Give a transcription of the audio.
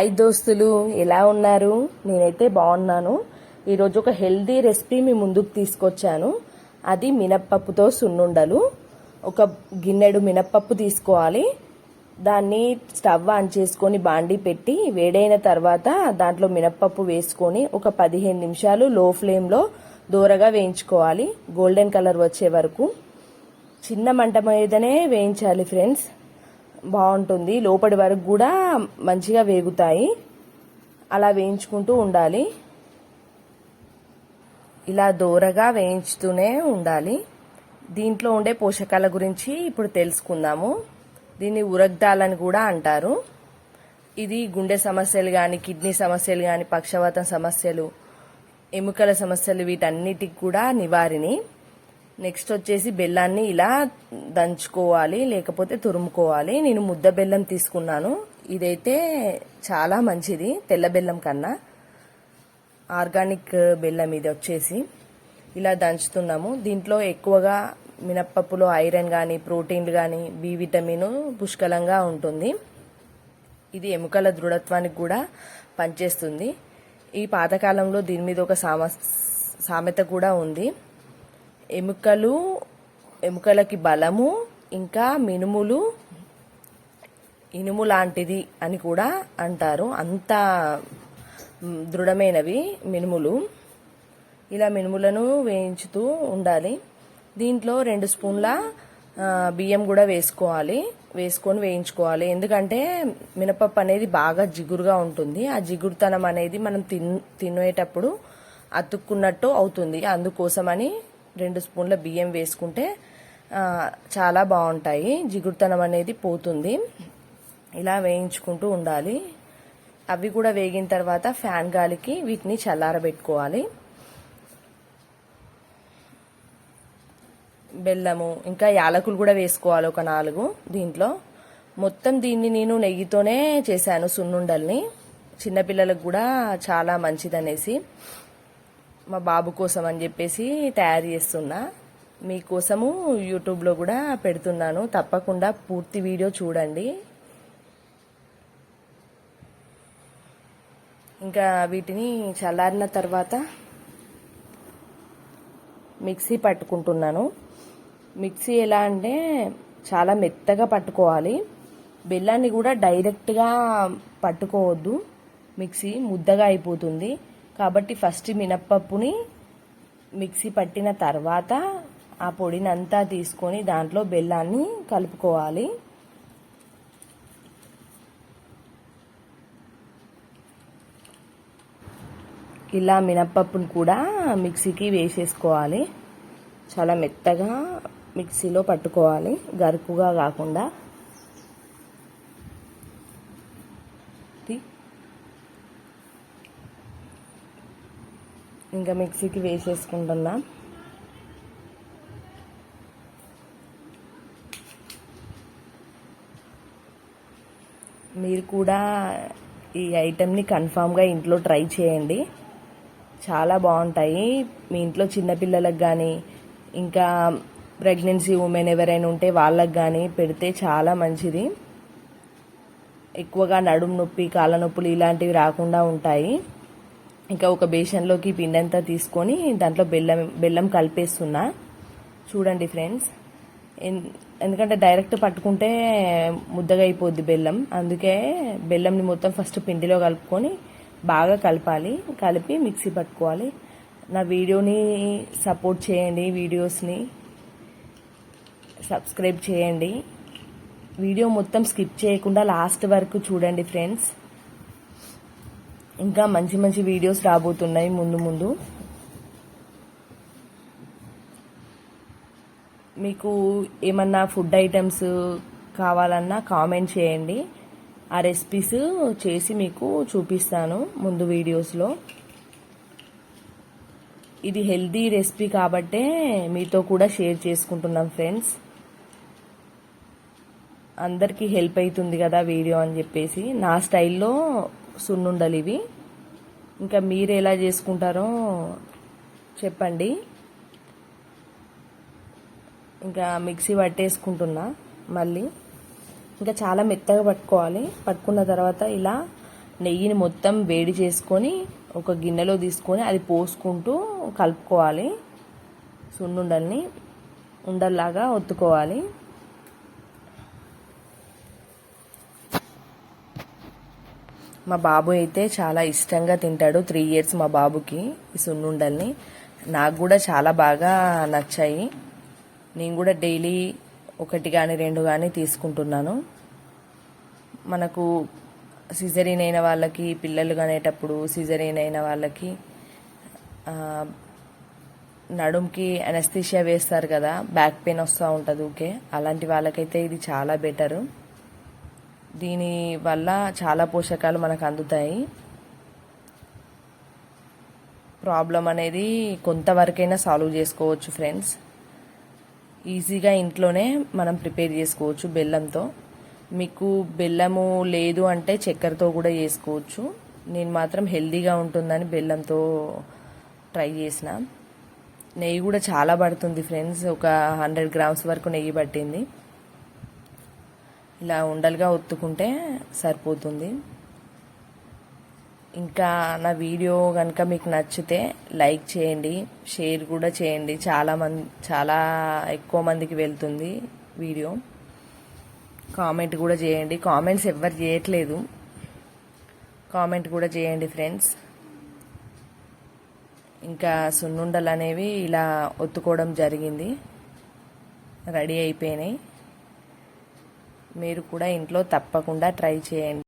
Hi దోస్తులు ఎలా ఉన్నారు? నేనైతే బాగున్నాను. ఈరోజు ఒక హెల్దీ రెసిపీ మీ ముందుకు తీసుకొచ్చాను. అది మినప్పప్పుతో సున్నుండలు. ఒక గిన్నెడు మినప్పప్పు తీసుకోవాలి. దాన్ని స్టవ్ ఆన్ చేసుకొని బాండి పెట్టి వేడైన తర్వాత దాంట్లో మినప్పప్పు వేసుకొని ఒక పదిహేను నిమిషాలు లో ఫ్లేమ్లో దూరగా వేయించుకోవాలి. గోల్డెన్ కలర్ వచ్చే వరకు. చిన్న మంట మీదనే వేయించాలి ఫ్రెండ్స్. బాగుంటుంది. లోపటి వరకు కూడా మంచిగా వేగుతాయి. అలా వేయించుకుంటూ ఉండాలి. ఇలా దూరగా వేయించుతూనే ఉండాలి. దీంట్లో ఉండే పోషకాల గురించి ఇప్పుడు తెలుసుకుందాము. దీన్ని ఉరగ్దాలని కూడా అంటారు. ఇది గుండె సమస్యలు కానీ కిడ్నీ సమస్యలు కానీ పక్షవాతం సమస్యలు ఎముకల సమస్యలు వీటన్నిటికి కూడా నివారిణి. నెక్స్ట్ వచ్చేసి బెల్లాన్ని ఇలా దంచుకోవాలి లేకపోతే తురుముకోవాలి. నేను ముద్ద బెల్లం తీసుకున్నాను. ఇదైతే చాలా మంచిది తెల్ల బెల్లం కన్నా. ఆర్గానిక్ బెల్లం ఇది వచ్చేసి. ఇలా దంచుతున్నాము. దీంట్లో ఎక్కువగా మినప్పప్పులో ఐరన్ కానీ ప్రోటీన్లు కానీ బి విటమిన్ పుష్కలంగా ఉంటుంది. ఇది ఎముకల దృఢత్వానికి కూడా పనిచేస్తుంది. ఈ పాతకాలంలో దీని మీద ఒక సామ సామెత కూడా ఉంది. ఎముకలు ఎముకలకి బలము ఇంకా మినుములు ఇనుము లాంటిది అని కూడా అంటారు. అంత దృఢమైనవి మినుములు. ఇలా మినుములను వేయించుతూ ఉండాలి. దీంట్లో రెండు స్పూన్ల బియ్యం కూడా వేసుకోవాలి. వేసుకొని వేయించుకోవాలి. ఎందుకంటే మినపప్పు అనేది బాగా జిగురుగా ఉంటుంది. ఆ జిగురుతనం అనేది మనం తిన్ తినేటప్పుడు అతుక్కున్నట్టు అవుతుంది. అందుకోసమని రెండు స్పూన్ల బియ్యం వేసుకుంటే చాలా బాగుంటాయి. జిగురుతనం అనేది పోతుంది. ఇలా వేయించుకుంటూ ఉండాలి. అవి కూడా వేగిన తర్వాత ఫ్యాన్ గాలికి వీటిని చల్లారబెట్టుకోవాలి. బెల్లము ఇంకా యాలకులు కూడా వేసుకోవాలి ఒక నాలుగు దీంట్లో. మొత్తం దీన్ని నేను నెయ్యితోనే చేశాను సున్నుండల్ని. చిన్నపిల్లలకు కూడా చాలా మంచిదనేసి. మా బాబు కోసం అని చెప్పేసి తయారు చేస్తున్నా. మీకోసము యూట్యూబ్లో కూడా పెడుతున్నాను. తప్పకుండా పూర్తి వీడియో చూడండి. ఇంకా వీటిని చల్లారిన తర్వాత మిక్సీ పట్టుకుంటున్నాను. మిక్సీ ఎలా అంటే చాలా మెత్తగా పట్టుకోవాలి. బెల్లాన్ని కూడా డైరెక్ట్గా పట్టుకోవద్దు. మిక్సీ ముద్దగా అయిపోతుంది. కాబట్టి ఫస్ట్ మినప్పప్పుని మిక్సీ పట్టిన తర్వాత ఆ పొడిని అంతా తీసుకొని దాంట్లో బెల్లాన్ని కలుపుకోవాలి. ఇలా మినప్పప్పును కూడా మిక్సీకి వేసేసుకోవాలి. చాలా మెత్తగా మిక్సీలో పట్టుకోవాలి. గరుకుగా కాకుండా ఇంకా మిక్సీకి వేసేసుకుంటున్నా మీరు కూడా ఈ ఐటెంని కన్ఫామ్గా ఇంట్లో ట్రై చేయండి. చాలా బాగుంటాయి. మీ ఇంట్లో చిన్నపిల్లలకు కానీ ఇంకా ప్రెగ్నెన్సీ ఉమెన్ ఎవరైనా ఉంటే వాళ్ళకి కానీ పెడితే చాలా మంచిది. ఎక్కువగా నడుము నొప్పి కాళ్ళ నొప్పులు ఇలాంటివి రాకుండా ఉంటాయి. ఇంకా ఒక బేషన్లోకి పిండి అంతా తీసుకొని దాంట్లో బెల్లం బెల్లం కలిపేస్తున్నా. చూడండి ఫ్రెండ్స్. ఎన్- ఎందుకంటే డైరెక్ట్ పట్టుకుంటే ముద్దగా అయిపోద్ది బెల్లం. అందుకే బెల్లంని మొత్తం ఫస్ట్ పిండిలో కలుపుకొని బాగా కలపాలి. కలిపి మిక్సీ పట్టుకోవాలి. నా వీడియోని సపోర్ట్ చేయండి వీడియోస్ని. సబ్స్క్రైబ్ చేయండి. వీడియో మొత్తం స్కిప్ చేయకుండా లాస్ట్ వరకు చూడండి ఫ్రెండ్స్. ఇంకా మంచి మంచి వీడియోస్ రాబోతున్నాయి ముందు ముందు. మీకు ఏమన్నా ఫుడ్ ఐటమ్స్ కావాలన్నా కామెంట్ చేయండి. ఆ రెసిపీస్ చేసి మీకు చూపిస్తాను ముందు వీడియోస్లో. ఇది హెల్దీ రెసిపీ కాబట్టే మీతో కూడా షేర్ చేసుకుంటున్నాం ఫ్రెండ్స్. అందరికీ హెల్ప్ అవుతుంది కదా వీడియో అని చెప్పేసి. నా స్టైల్లో సున్నుండలు ఇవి. ఇంకా మీరు ఎలా చేసుకుంటారో చెప్పండి. ఇంకా మిక్సీ పట్టేసుకుంటున్నా మళ్ళీ. ఇంకా చాలా మెత్తగా పట్టుకోవాలి. పట్టుకున్న తర్వాత ఇలా నెయ్యిని మొత్తం వేడి చేసుకొని ఒక గిన్నెలో తీసుకొని అది పోసుకుంటూ కలుపుకోవాలి. సున్నుండల్ని ఉండల్లాగా ఒత్తుకోవాలి. మా బాబు అయితే చాలా ఇష్టంగా తింటాడు. త్రీ ఇయర్స్ మా బాబుకి ఈ సున్నుండల్ని. నాకు కూడా చాలా బాగా నచ్చాయి. నేను కూడా డైలీ ఒకటి కానీ రెండు కానీ తీసుకుంటున్నాను. మనకు సిజరీన్ అయిన వాళ్ళకి పిల్లలు కనేటప్పుడు సిజరీన్ అయిన వాళ్ళకి నడుంకి అనస్థిషియా వేస్తారు కదా బ్యాక్ పెయిన్ వస్తూ ఉంటుంది ఊకే. అలాంటి వాళ్ళకైతే ఇది చాలా బెటరు దీని వల్ల చాలా పోషకాలు మనకు అందుతాయి. ప్రాబ్లం అనేది కొంతవరకైనా సాల్వ్ చేసుకోవచ్చు ఫ్రెండ్స్. ఈజీగా ఇంట్లోనే మనం ప్రిపేర్ చేసుకోవచ్చు బెల్లంతో. మీకు బెల్లము లేదు అంటే చక్కెరతో కూడా చేసుకోవచ్చు. నేను మాత్రం హెల్దీగా ఉంటుందని బెల్లంతో ట్రై చేసిన. నెయ్యి కూడా చాలా పడుతుంది ఫ్రెండ్స్. ఒక హండ్రెడ్ గ్రామ్స్ వరకు నెయ్యి పట్టింది. ఇలా ఉండలుగా ఒత్తుకుంటే సరిపోతుంది. ఇంకా నా వీడియో కనుక మీకు నచ్చితే లైక్ చేయండి షేర్ కూడా చేయండి. చాలా మంది చాలా ఎక్కువ మందికి వెళ్తుంది వీడియో. కామెంట్ కూడా చేయండి. కామెంట్స్ ఎవరు చేయట్లేదు. కామెంట్ కూడా చేయండి ఫ్రెండ్స్. ఇంకా సున్నుండలు అనేవి ఇలా ఒత్తుకోవడం జరిగింది. రెడీ అయిపోయినాయి. మీరు కూడా ఇంట్లో తప్పకుండా ట్రై చేయండి.